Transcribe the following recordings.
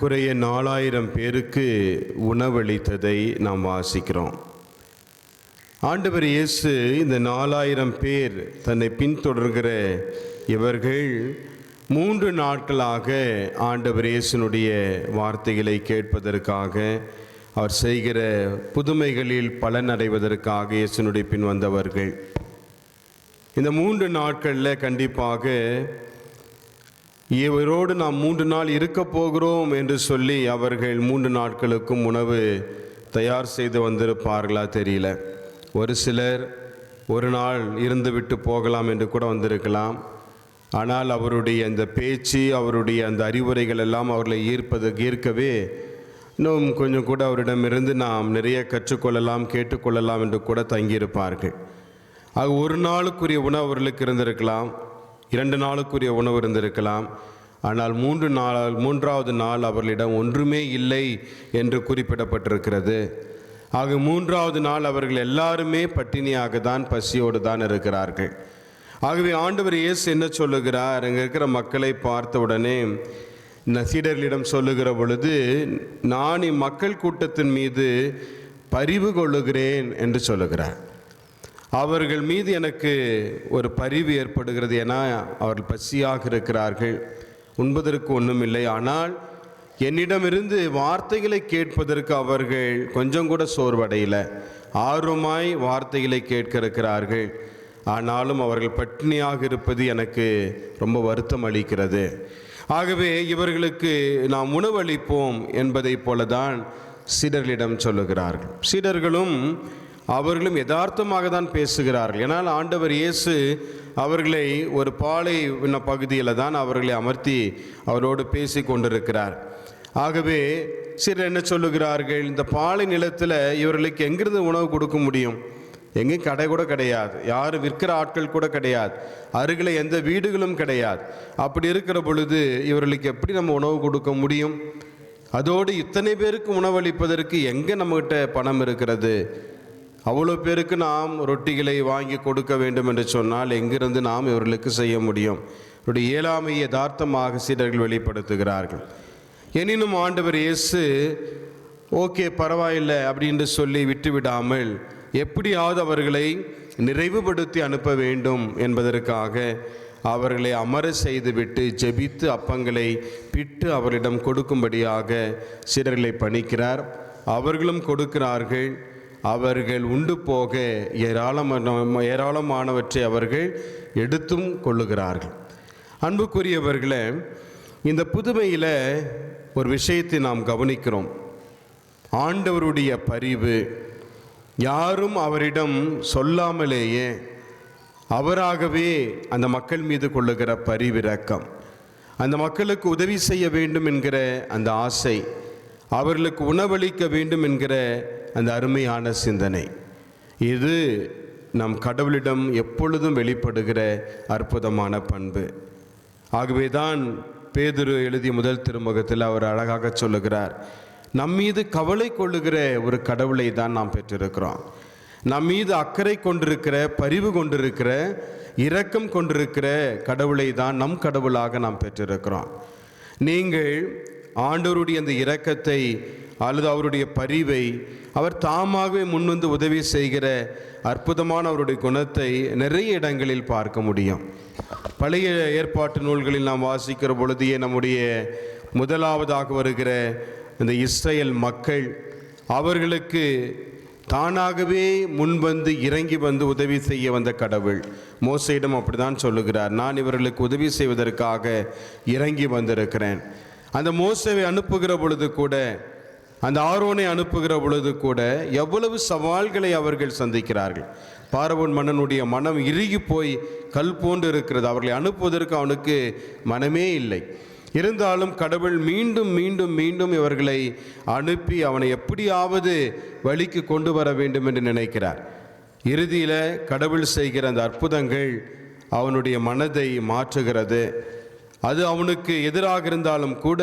குறைய நாலாயிரம் பேருக்கு உணவளித்ததை நாம் வாசிக்கிறோம். ஆண்டவர் இயேசு இந்த நாலாயிரம் பேர் தன்னை பின்தொடர்கிற இவர்கள் மூன்று நாட்களாக ஆண்டவர் இயேசுனுடைய வார்த்தைகளை கேட்பதற்காக அவர் செய்கிற புதுமைகளில் பலன் அடைவதற்காக இயேசுனுடைய பின் வந்தவர்கள். இந்த மூன்று நாட்களில் கண்டிப்பாக இவரோடு நாம் மூன்று நாள் இருக்க போகிறோம் என்று சொல்லி அவர்கள் மூன்று நாட்களுக்கும் உணவு தயார் செய்து வந்திருப்பார்களா தெரியல. ஒரு சிலர் ஒரு நாள் இருந்துவிட்டு போகலாம் என்று கூட வந்திருக்கலாம். ஆனால் அவருடைய அந்த பேச்சு அவருடைய அந்த அறிவுரைகள் எல்லாம் அவர்களை ஈர்ப்பது ஈர்க்கவே இன்னும் கொஞ்சம் கூட அவரிடமிருந்து நாம் நிறைய கற்றுக்கொள்ளலாம் கேட்டுக்கொள்ளலாம் என்று கூட தங்கியிருப்பார்கள். ஆக ஒரு நாளுக்குரிய உணவு அவர்களுக்கு இருந்திருக்கலாம். இரண்டு நாளுக்குரிய உணவு இருந்திருக்கலாம். ஆனால் மூன்று நாள் மூன்றாவது நாள் அவர்களிடம் ஒன்றுமே இல்லை என்று குறிப்பிடப்பட்டிருக்கிறது. ஆக மூன்றாவது நாள் அவர்கள் எல்லாருமே பட்டினியாக தான் பசியோடு தான் இருக்கிறார்கள். ஆகவே ஆண்டவர் இயேசு என்ன சொல்லுகிறார்? அங்கே இருக்கிற மக்களை பார்த்த உடனே நசீடர்களிடம் சொல்லுகிற பொழுது நான் இம்மக்கள் கூட்டத்தின் மீது பரிவு கொள்ளுகிறேன் என்று சொல்லுகிறார். அவர்கள் மீது எனக்கு ஒரு பரிவு ஏற்படுகிறது ஏன்னா அவர்கள் பசியாக இருக்கிறார்கள். உண்பதற்கு ஒன்றும் இல்லை ஆனால் என்னிடமிருந்து வார்த்தைகளை கேட்பதற்கு அவர்கள் கொஞ்சம் கூட சோர்வடையில. ஆர்வமாய் வார்த்தைகளை கேட்க இருக்கிறார்கள். ஆனாலும் அவர்கள் பட்டினியாக இருப்பது எனக்கு ரொம்ப வருத்தம் அளிக்கிறது. ஆகவே இவர்களுக்கு நாம் உணவளிப்போம் என்பதைப் போலதான் சீடர்களிடம் சொல்லுகிறார்கள். சீடர்களும் அவர்களும் யதார்த்தமாக தான் பேசுகிறார்கள். ஏன்னால் ஆண்டவர் இயேசு அவர்களை ஒரு பாலை பகுதியில் தான் அவர்களை அமர்த்தி அவரோடு பேசி கொண்டிருக்கிறார். ஆகவே சிலர் என்ன சொல்லுகிறார்கள்? இந்த பாலை நிலத்தில் இவர்களுக்கு எங்கிருந்து உணவு கொடுக்க முடியும்? எங்கேயும் கடை கூட கிடையாது. யாரும் விற்கிற ஆட்கள் கூட கிடையாது. அருகில் எந்த வீடுகளும் கிடையாது. அப்படி இருக்கிற பொழுது இவர்களுக்கு எப்படி நம்ம உணவு கொடுக்க முடியும்? அதோடு இத்தனை பேருக்கு உணவளிப்பதற்கு எங்கே நம்மகிட்ட பணம் இருக்கிறது? அவ்வளோ பேருக்கு நாம் ரொட்டிகளை வாங்கி கொடுக்க வேண்டும் என்று சொன்னால் எங்கிருந்து நாம் இவர்களுக்கு செய்ய முடியும்? இவருடைய இயலாமையை யதார்த்தமாக சீடர்கள் வெளிப்படுத்துகிறார்கள். எனினும் ஆண்டவர் இயேசு ஓகே பரவாயில்லை அப்படின்னு சொல்லி விட்டுவிடாமல் எப்படியாவது அவர்களை நிறைவுபடுத்தி அனுப்ப வேண்டும் என்பதற்காக அவர்களை அமர செய்துவிட்டு ஜெபித்து அப்பங்களை பிட்டு அவரிடம் கொடுக்கும்படியாக சீடர்களை பணிக்கிறார். அவர்களும் கொடுக்கிறார்கள். அவர்கள் உண்டு போக ஏராளமான ஏராளமானவற்றை அவர்கள் எடுத்தும் கொள்ளுகிறார்கள். அன்புக்குரியவர்களே இந்த புதுமையில் ஒரு விஷயத்தை நாம் கவனிக்கிறோம். ஆண்டவருடைய பரிவு யாரும் அவரிடம் சொல்லாமலேயே அவராகவே அந்த மக்கள் மீது கொள்ளுகிற பரிவிரக்கம் அந்த மக்களுக்கு உதவி செய்ய வேண்டும் என்கிற அந்த ஆசை அவர்களுக்கு உணவளிக்க வேண்டும் என்கிற அந்த அருமையான சிந்தனை. இது நம் கடவுளிடம் எப்பொழுதும் வெளிப்படுகிற அற்புதமான பண்பு. ஆகவே தான் பேதுரு எழுதிய முதல் திருமுகத்தில் அவர் அழகாக சொல்லுகிறார் நம் மீது கவலை கொள்ளுகிற ஒரு கடவுளை தான் நாம் பெற்றிருக்கிறோம். நம் மீது அக்கறை கொண்டிருக்கிற பரிவு கொண்டிருக்கிற இரக்கம் கொண்டிருக்கிற கடவுளை தான் நம் கடவுளாக நாம் பெற்றிருக்கிறோம். நீங்கள் ஆண்டோருடைய அந்த இரக்கத்தை அல்லது அவருடைய பரிவை அவர் தாமாகவே முன்வந்து உதவி செய்கிற அற்புதமான அவருடைய குணத்தை நிறைய இடங்களில் பார்க்க முடியும். பழைய ஏற்பாட்டு நூல்களில் நாம் வாசிக்கிற பொழுதையே நம்முடைய முதலாவதாக வருகிற இந்த இஸ்ரேல் மக்கள் அவர்களுக்கு தானாகவே முன்வந்து இறங்கி வந்து உதவி செய்ய வந்த கடவுள். மோசையிடம் அப்படிதான் சொல்லுகிறார் நான் இவர்களுக்கு உதவி செய்வதற்காக இறங்கி வந்திருக்கிறேன். அந்த மோசவை அனுப்புகிற பொழுது கூட அந்த ஆர்வனை அனுப்புகிற பொழுது கூட எவ்வளவு சவால்களை அவர்கள் சந்திக்கிறார்கள். பார்வன் மன்னனுடைய மனம் இறுகி போய் கல் போன்று இருக்கிறது. அவர்களை அனுப்புவதற்கு அவனுக்கு மனமே இல்லை. இருந்தாலும் கடவுள் மீண்டும் மீண்டும் மீண்டும் இவர்களை அனுப்பி அவனை எப்படியாவது வழிக்கு கொண்டு வர வேண்டும் என்று நினைக்கிறார். இறுதியில் கடவுள் செய்கிற அந்த அற்புதங்கள் அவனுடைய மனதை மாற்றுகிறது. அது அவனுக்கு எதிராக இருந்தாலும் கூட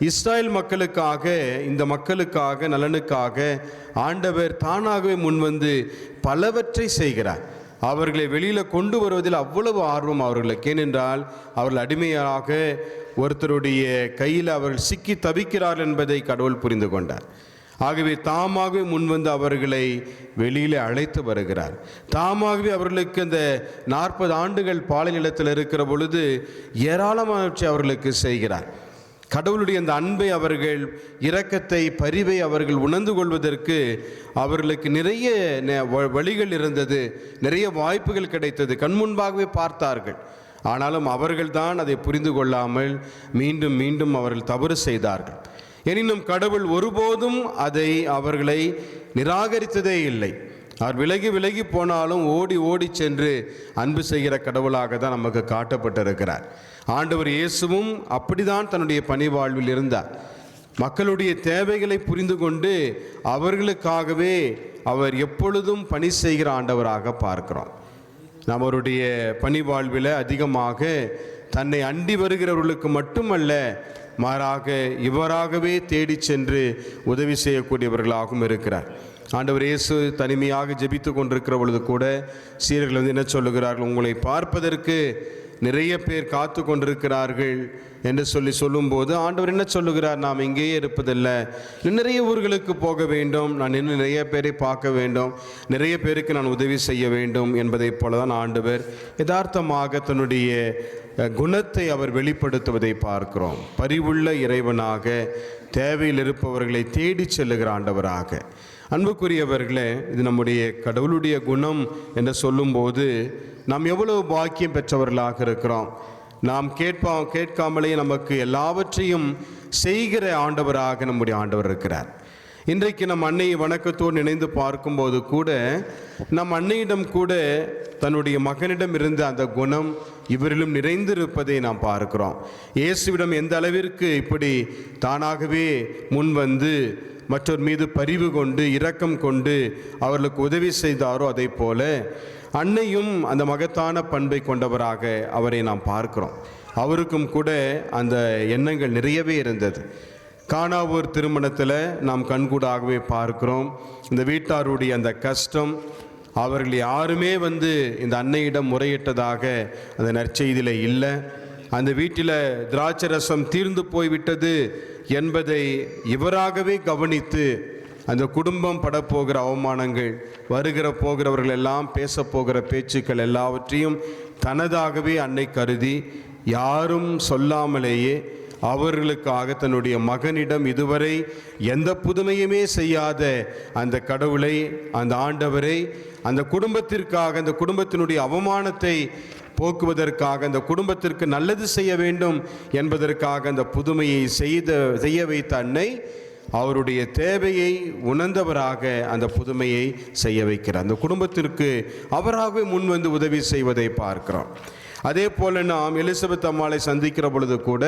இஸ்ராயல் மக்களுக்காக இந்த மக்களுக்காக நலனுக்காக ஆண்டவர் தானாகவே முன்வந்து பலவற்றை செய்கிறார். அவர்களை வெளியில் கொண்டு வருவதில் அவ்வளவு ஆர்வம் அவர்களுக்கு. ஏனென்றால் அவர்கள் அடிமையாக ஒருத்தருடைய கையில் அவர்கள் சிக்கி தவிக்கிறார்கள் என்பதை கடவுள் புரிந்து கொண்டார். ஆகவே தாமாகவே முன்வந்து அவர்களை வெளியிலே அழைத்து வருகிறார். தாமாகவே அவர்களுக்கு இந்த நாற்பது ஆண்டுகள் பாலை நிலத்தில் இருக்கிற பொழுது ஏராளமானவற்றை அவர்களுக்கு செய்கிறார். கடவுளுடைய அந்த அன்பை அவர்கள் இரக்கத்தை பரிவை அவர்கள் உணர்ந்து கொள்வதற்கு அவர்களுக்கு நிறைய வ- வழிகள் இருந்தது நிறைய வாய்ப்புகள் கிடைத்தது கண்முன்பாகவே பார்த்தார்கள். ஆனாலும் அவர்கள்தான் அதை புரிந்து கொள்ளாமல் மீண்டும் மீண்டும் அவர்கள் தவறு செய்தார்கள். எனினும் கடவுள் ஒருபோதும் அதை அவர்களை நிராகரித்ததே இல்லை. அவர் விலகி விலகி போனாலும் ஓடி ஓடி சென்று அன்பு செய்கிற கடவுளாக தான் நமக்கு காட்டப்பட்டிருக்கிறார். ஆண்டவர் இயேசுவும் அப்படிதான் தன்னுடைய பணி வாழ்வில் இருந்தார். மக்களுடைய தேவைகளை புரிந்து கொண்டு அவர்களுக்காகவே அவர் எப்பொழுதும் பணி செய்கிற ஆண்டவராக பார்க்கிறோம். நாம் அவருடைய பணி அதிகமாக தன்னை அண்டி வருகிறவர்களுக்கு மட்டுமல்ல மாறாக இவராகவே தேடி சென்று உதவி செய்யக்கூடியவர்களாகவும் இருக்கிறார். ஆண்டவர் இயேசு தனிமையாக ஜெபித்து கொண்டிருக்கிற பொழுது கூட சீரர்கள் வந்து என்ன சொல்லுகிறார்கள்? உங்களை பார்ப்பதற்கு நிறைய பேர் காத்து கொண்டிருக்கிறார்கள் என்று சொல்லி சொல்லும்போது ஆண்டவர் என்ன சொல்லுகிறார்? நாம் இங்கேயே இருப்பதில்லை. நிறைய ஊர்களுக்கு போக வேண்டும். நான் இன்னும் நிறைய பேரை பார்க்க வேண்டும். நிறைய பேருக்கு நான் உதவி செய்ய வேண்டும் என்பதைப் போல தான் ஆண்டவர் யதார்த்தமாக தன்னுடைய குணத்தை அவர் வெளிப்படுத்துவதை பார்க்கிறோம். பரிவுள்ள இறைவனாக தேவையில் இருப்பவர்களை தேடிச் செல்லுகிற ஆண்டவராக. அன்புக்குரியவர்களே இது நம்முடைய கடவுளுடைய குணம் என்று சொல்லும்போது நாம் எவ்வளவு பாக்கியம் பெற்றவர்களாக இருக்கிறோம். நாம் கேட்போம் கேட்காமலே நமக்கு எல்லாவற்றையும் செய்கிற ஆண்டவராக நம்முடைய ஆண்டவர் இருக்கிறார். இன்றைக்கு நம் அன்னையை வணக்கத்தோடு நினைந்து பார்க்கும்போது கூட நம் அன்னையிடம் கூட தன்னுடைய மகனிடம் இருந்த அந்த குணம் இவரிலும் நிறைந்திருப்பதை நாம் பார்க்கிறோம். இயேசுவிடம் எந்த அளவிற்கு இப்படி தானாகவே முன் வந்து மற்றொரு மீது பரிவு கொண்டு இரக்கம் கொண்டு அவர்களுக்கு உதவி செய்தாரோ அதை போல அன்னையும் அந்த மகத்தான பண்பை கொண்டவராக அவரை நாம் பார்க்கிறோம். அவருக்கும் கூட அந்த எண்ணங்கள் நிறையவே இருந்தது. காணாவூர் திருமணத்தில் நாம் கண்கூடாகவே பார்க்கிறோம். இந்த வீட்டாருடைய அந்த கஷ்டம் அவர்கள் யாருமே வந்து இந்த அன்னையிடம் முறையிட்டதாக அந்த நற்செய்தியில் இல்லை. அந்த வீட்டில் திராட்சை ரசம் தீர்ந்து போய்விட்டது. என்பதை இவராகவே கவனித்து அந்த குடும்பம் படப்போகிற அவமானங்கள் வருகிற போகிறவர்கள் எல்லாம் பேசப்போகிற பேச்சுக்கள் எல்லாவற்றையும் தனதாகவே அன்னை கருதி யாரும் சொல்லாமலேயே அவர்களுக்காக தன்னுடைய மகனிடம் இதுவரை எந்த புதுமையுமே செய்யாத அந்த கடவுளை அந்த ஆண்டவரை அந்த குடும்பத்திற்காக அந்த குடும்பத்தினுடைய அவமானத்தை போக்குவதற்காக அந்த குடும்பத்திற்கு நல்லது செய்ய வேண்டும் என்பதற்காக அந்த புதுமையை செய்த செய்ய வைத்த அன்னை அவருடைய தேவையை உணர்ந்தவராக அந்த புதுமையை செய்ய வைக்கிறார். அந்த குடும்பத்திற்கு அவராகவே முன்வந்து உதவி செய்வதை பார்க்கிறோம். அதே போல் நாம் எலிசபெத் அம்மாளை சந்திக்கிற பொழுது கூட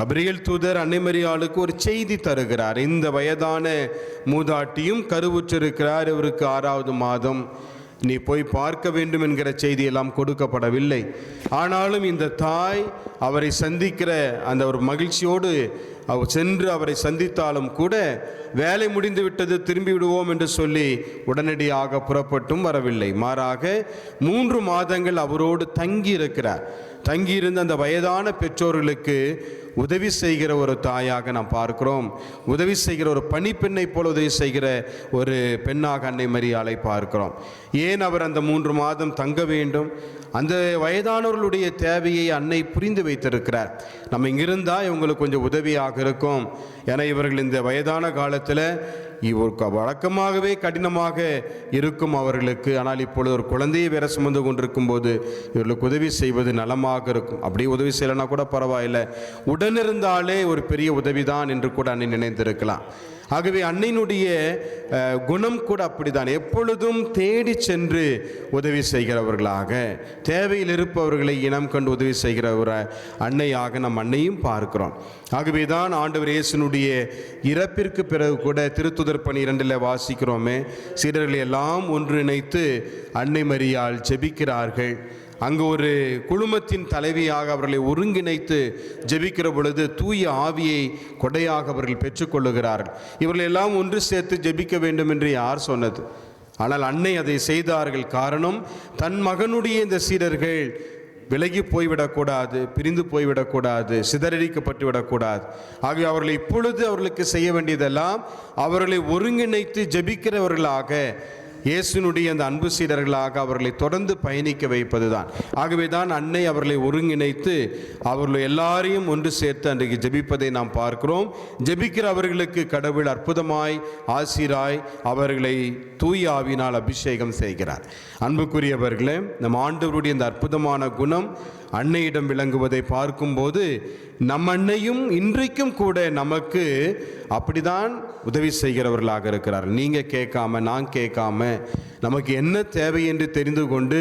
கபிரியல் தூதர் அன்னைமரியாளுக்கு ஒரு செய்தி தருகிறார். இந்த வயதான மூதாட்டியும் கருவுற்றிருக்கிறார். இவருக்கு ஆறாவது மாதம் நீ போய் பார்க்க வேண்டும் என்கிற செய்தியெல்லாம் கொடுக்கப்படவில்லை. ஆனாலும் இந்த தாய் அவரை சந்திக்கிற அந்த ஒரு மகிழ்ச்சியோடு அவர் சென்று அவரை சந்தித்தாலும் கூட வேலை முடிந்து விட்டது திரும்பி விடுவோம் என்று சொல்லி உடனடியாக புறப்பட்டும் வரவில்லை. மாறாக மூன்று மாதங்கள் அவரோடு தங்கி இருக்கிறார். தங்கியிருந்த அந்த வயதான பெற்றோர்களுக்கு உதவி செய்கிற ஒரு தாயாக நாம் பார்க்கிறோம். உதவி செய்கிற ஒரு பணிப்பெண்ணை போல உதவி செய்கிற ஒரு பெண்ணாக அன்னை மரியாளை பார்க்கிறோம். ஏன் அவர் அந்த மூன்று மாதம் தங்க வேண்டும்? அந்த வயதானவர்களுடைய தேவையை அன்னை புரிந்து வைத்திருக்கிறார். நம்ம இங்கிருந்தால் இவங்களுக்கு கொஞ்சம் உதவியாக இருக்கும். ஏன்னா இவர்கள் இந்த வயதான காலத்தில் இவருக்கு வழக்கமாகவே கடினமாக இருக்கும் அவர்களுக்கு. ஆனால் இப்பொழுது ஒரு குழந்தையை வேற சுமந்து கொண்டிருக்கும் போது இவர்களுக்கு உதவி செய்வது நலமாக இருக்கும். அப்படியே உதவி செய்யலைன்னா கூட பரவாயில்லை. உடனிருந்தாலே ஒரு பெரிய உதவி தான் என்று கூட அன்னை நினைந்திருக்கலாம் ஆகவே அன்னையினுடைய குணம் கூட அப்படிதான் எப்பொழுதும் தேடி சென்று உதவி செய்கிறவர்களாக தேவையில் இருப்பவர்களை இனம் கண்டு உதவி செய்கிற ஒரு அன்னையாக நம் அன்னையும் பார்க்கிறோம். ஆகவே தான் ஆண்டவர் இயேசுனுடைய இறப்பிற்கு பிறகு கூட திருத்துதர் இரண்டில் வாசிக்கிறோமே சீடர்களை எல்லாம் ஒன்றிணைத்து அன்னை மரியால் ஜெபிக்கிறார்கள். அங்கு ஒரு குழுமத்தின் தலைவியாக அவர்களை ஒருங்கிணைத்து ஜெபிக்கிற பொழுது தூய ஆவியை கொடையாக அவர்கள் பெற்றுக்கொள்ளுகிறார்கள். இவர்கள் எல்லாம் ஒன்று சேர்த்து ஜெபிக்க வேண்டும் என்று யார் சொன்னது? ஆனால் அன்னை அதை செய்தார்கள். காரணம் தன் மகனுடைய இந்த சீடர்கள் விலகி போய்விடக்கூடாது பிரிந்து போய்விடக்கூடாது சிதறடிக்கப்பட்டு விடக்கூடாது ஆகவே அவர்களை இப்பொழுது அவர்களுக்கு செய்ய வேண்டியதெல்லாம் அவர்களை ஒருங்கிணைத்து ஜெபிக்கிறவர்களாக இயேசுனுடைய அந்த அன்பு சீடர்களாக அவர்களை தொடர்ந்து பயணிக்க வைப்பதுதான். ஆகவே தான் அன்னை அவர்களை ஒருங்கிணைத்து அவர்களை எல்லாரையும் ஒன்று சேர்த்து அன்றைக்கு ஜெபிப்பதை நாம் பார்க்கிறோம். ஜெபிக்கிற அவர்களுக்கு கடவுள் அற்புதமாய் ஆசிராய் அவர்களை தூய ஆவினால் அபிஷேகம் செய்கிறார். அன்புக்குரியவர்களே நம் ஆண்டவருடைய இந்த அற்புதமான குணம் அன்னையிடம் விளங்குவதை பார்க்கும்போது நம் அன்னையும் இன்றைக்கும் கூட நமக்கு அப்படிதான் உதவி செய்கிறவர்களாக இருக்கிறார் நீங்கள் கேட்காம நான் கேட்காம நமக்கு என்ன தேவை என்று தெரிந்து கொண்டு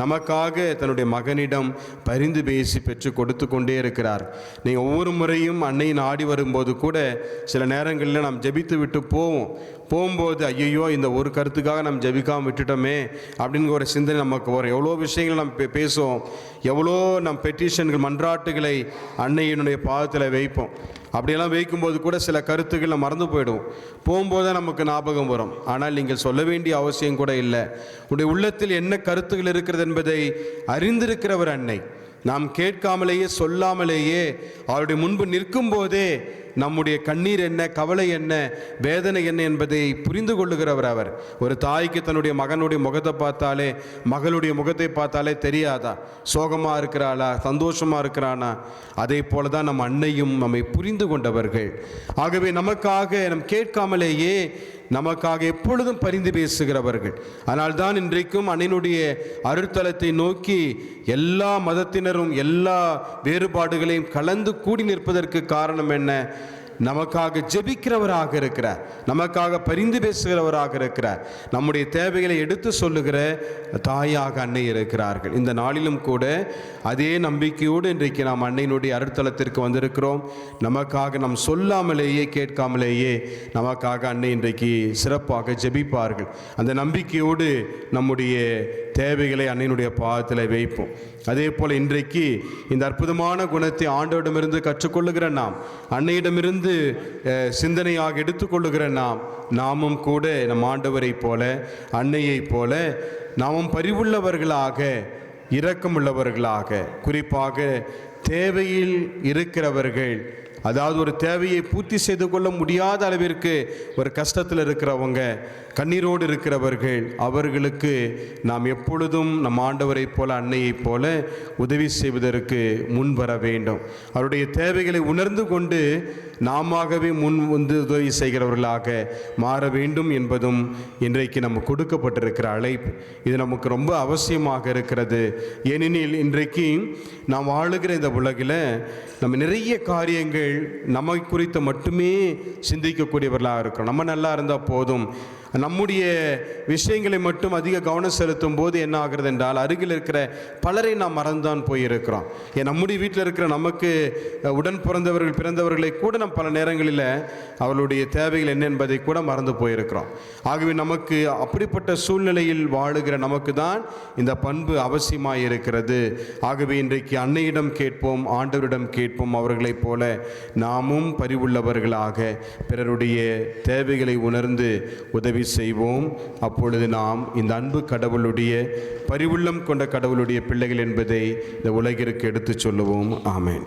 நமக்காக தன்னுடைய மகனிடம் பரிந்து பேசி பெற்று கொடுத்து கொண்டே இருக்கிறார். நீங்கள் ஒவ்வொரு முறையும் அன்னையின் நாடி வரும்போது கூட சில நேரங்களில் நாம் ஜெபித்து விட்டு போவோம். போகும்போது ஐயையோ இந்த ஒரு கருத்துக்காக நம்ம ஜெபிக்காம விட்டுட்டோமே அப்படிங்கிற ஒரு சிந்தனை நமக்கு வரும். எவ்வளோ விஷயங்கள் நம்ம பேசுவோம். எவ்வளோ நம் பெட்டிஷன்கள் மன்றாட்டுகளை அன்னையினுடைய பாதத்தில் வைப்போம் அப்படியெல்லாம் வைக்கும்போது கூட சில கருத்துக்களை மறந்து போயிடும் போகும்போது தான் நமக்கு ஞாபகம் வரும். ஆனால் நீங்கள் சொல்ல வேண்டிய அவசியம் கூட இல்லை. உடைய உள்ளத்தில் என்ன கருத்துக்கள் இருக்கிறது என்பதை அறிந்திருக்கிறவர் அன்னை. நாம் கேட்காமலேயே சொல்லாமலேயே அவருடைய முன்பு நிற்கும் போதே நம்முடைய கண்ணீர் என்ன கவலை என்ன வேதனை என்ன என்பதை புரிந்து கொள்ளுகிறவர் அவர். ஒரு தாய்க்கு தன்னுடைய மகனுடைய முகத்தை பார்த்தாலே மகளுடைய முகத்தை பார்த்தாலே தெரியாதா? சோகமாக இருக்கிறாளா? சந்தோஷமாக இருக்கிறானா? அதே போல தான் நம் அன்னையும் நம்மை புரிந்து கொண்டவர்கள். ஆகவே நமக்காக நம் கேட்காமலேயே நமக்காக எப்பொழுதும் பரிந்து பேசுகிறவர்கள். ஆனால் தான் இன்றைக்கும் அண்ணனுடைய அருட்தலத்தை நோக்கி எல்லா மதத்தினரும் எல்லா வேறுபாடுகளையும் கலந்து கூடி நிற்பதற்கு காரணம் என்ன? நமக்காக ஜெபிக்கிறவராக இருக்கிறார் நமக்காக பரிந்து பேசுகிறவராக இருக்கிறார் நம்முடைய தேவைகளை எடுத்து சொல்லுகிற தாயாக அன்னை இருக்கிறார்கள். இந்த நாளிலும் கூட அதே நம்பிக்கையோடு இன்றைக்கு நாம் அன்னையினுடைய அருட்தலத்திற்கு வந்திருக்கிறோம். நமக்காக நாம் சொல்லாமலேயே கேட்காமலேயே நமக்காக அன்னை இன்றைக்கு சிறப்பாக ஜெபிப்பார்கள். அந்த நம்பிக்கையோடு நம்முடைய தேவைகளை அன்னையினுடைய பாதத்தில் வைப்போம். அதே போல் இன்றைக்கு இந்த அற்புதமான குணத்தை ஆண்டவிடமிருந்து கற்றுக்கொள்ளுகிற நாம் அன்னையிடமிருந்து சிந்தனையாக எடுத்துக்கொள்ளுகிற நாம் நாமும் கூட நம் ஆண்டவரைப் போல அன்னையைப் போல நாமும் பரிவுள்ளவர்களாக இரக்கமுள்ளவர்களாக குறிப்பாக தேவையில் இருக்கிறவர்கள் அதாவது ஒரு தேவையை பூர்த்தி செய்து கொள்ள முடியாத அளவிற்கு ஒரு கஷ்டத்தில் இருக்கிறவங்க கண்ணீரோடு இருக்கிறவர்கள் அவர்களுக்கு நாம் எப்பொழுதும் நம் ஆண்டவரைப் போல அன்னையைப் போல உதவி செய்வதற்கு முன் வர வேண்டும். அவருடைய தேவைகளை உணர்ந்து கொண்டு நாமவே முன் வந்து உதவி செய்கிறவர்களாக மாற வேண்டும் என்பதும் இன்றைக்கு நமக்கு கொடுக்கப்பட்டிருக்கிற அழைப்பு. இது நமக்கு ரொம்ப அவசியமாக இருக்கிறது. ஏனெனில் இன்றைக்கு நாம் வாழுகிற இந்த உலகில் நம்ம நிறைய காரியங்கள் நம்மை குறித்து மட்டுமே சிந்திக்கக்கூடியவர்களாக இருக்கிறோம். நம்ம நல்லா இருந்தால் போதும். நம்முடைய விஷயங்களை மட்டும் அதிக கவனம் செலுத்தும் போது என்ன ஆகிறது என்றால் அருகில் இருக்கிற பலரை நாம் மறந்தான் போயிருக்கிறோம். ஏன் நம்முடைய வீட்டில் இருக்கிற நமக்கு உடன் பிறந்தவர்கள் பிறந்தவர்களை கூட நம் பல நேரங்களில் அவர்களுடைய தேவைகள் என்ன என்பதை கூட மறந்து போயிருக்கிறோம். ஆகவே நமக்கு அப்படிப்பட்ட சூழ்நிலையில் வாழுகிற நமக்கு தான் இந்த பண்பு அவசியமாக இருக்கிறது ஆகவே இன்றைக்கு அன்னையிடம் கேட்போம் ஆண்டவரிடம் கேட்போம் அவர்களைப் போல நாமும் பரிவுள்ளவர்களாக பிறருடைய தேவைகளை உணர்ந்து உதவி உதவி செய்வோம். அப்பொழுது நாம் இந்த அன்பு கடவுளுடைய பரிவுள்ளம் கொண்ட கடவுளுடைய பிள்ளைகள் என்பதை இந்த உலகிற்கு எடுத்துச் சொல்லுவோம். ஆமேன்.